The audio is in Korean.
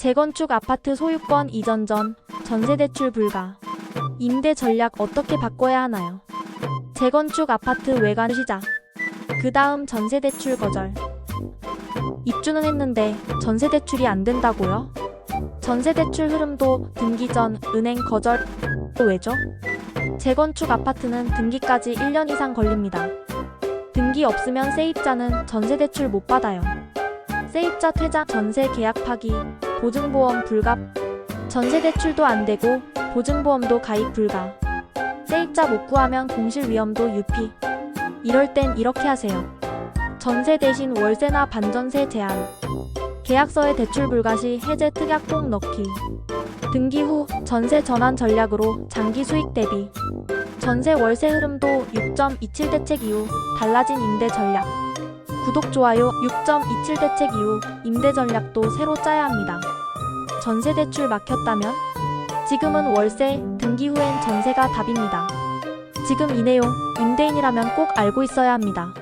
재건축 아파트 소유권 이전 전 전세 대출 불가. 임대 전략 어떻게 바꿔야 하나요? 재건축 아파트 외관 시작. 그 다음 전세 대출 거절. 입주는 했는데 전세 대출이 안 된다고요? 전세 대출 흐름도 등기 전 은행 거절 왜죠? 재건축 아파트는 등기까지 1년 이상 걸립니다. 등기 없으면 세입자는 전세 대출 못 받아요. 세입자 퇴장, 전세 계약 파기, 보증보험 불가, 전세 대출도 안 되고 보증보험도 가입 불가. 세입자 못 구하면 공실 위험도 유피. 이럴 땐 이렇게 하세요. 전세 대신 월세나 반전세 제한. 계약서에 대출 불가 시 해제 특약 꼭 넣기. 등기 후 전세 전환 전략으로 장기 수익 대비. 전세 월세 흐름도 6.27 대책 이후 달라진 임대 전략. 구독, 좋아요 6.27 대책 이후 임대 전략도 새로 짜야 합니다. 전세 대출 막혔다면? 지금은 월세, 등기 후엔 전세가 답입니다. 지금 이 내용 임대인이라면 꼭 알고 있어야 합니다.